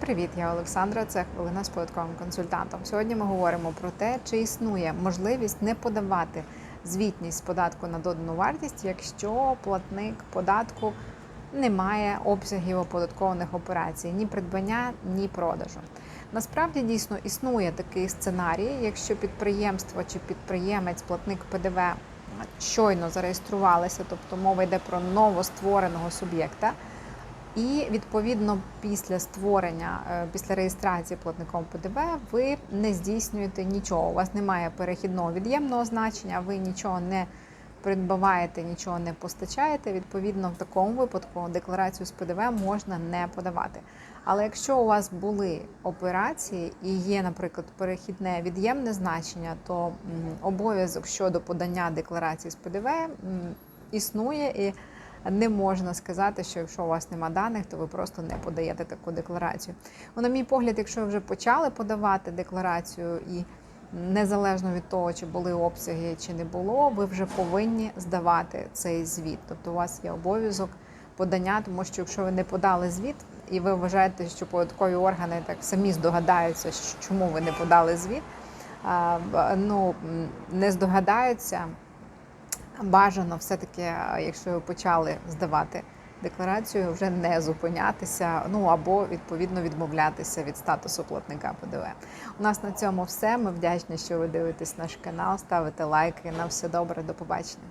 Привіт, я Олександра. Це хвилина з податковим консультантом. Сьогодні ми говоримо про те, чи існує можливість не подавати звітність з податку на додану вартість, якщо платник податку не має обсягів оподаткованих операцій ні придбання, ні продажу. Насправді дійсно існує такий сценарій, якщо підприємство чи підприємець, платник ПДВ щойно зареєструвалися, тобто мова йде про новоствореного суб'єкта. І відповідно після створення, е, після реєстрації платником ПДВ, ви не здійснюєте нічого. У вас немає перехідного від'ємного значення, ви нічого не придбаваєте, нічого не постачаєте. Відповідно, в такому випадку декларацію з ПДВ можна не подавати. Але якщо у вас були операції і є, наприклад, перехідне від'ємне значення, то обов'язок щодо подання декларації з ПДВ існує і не можна сказати, що якщо у вас нема даних, то ви просто не подаєте таку декларацію. Ну, на мій погляд, якщо ви вже почали подавати декларацію і незалежно від того, чи були обсяги чи не було, ви вже повинні здавати цей звіт. Тобто у вас є обов'язок подання, тому що якщо ви не подали звіт, і ви вважаєте, що податкові органи так самі здогадаються, чому ви не подали звіт, ну не здогадаються. Бажано все-таки, якщо ви почали здавати декларацію, вже не зупинятися, ну або відповідно відмовлятися від статусу платника ПДВ. У нас на цьому все. Ми вдячні, що ви дивитесь наш канал, ставите лайки. На все добре, до побачення.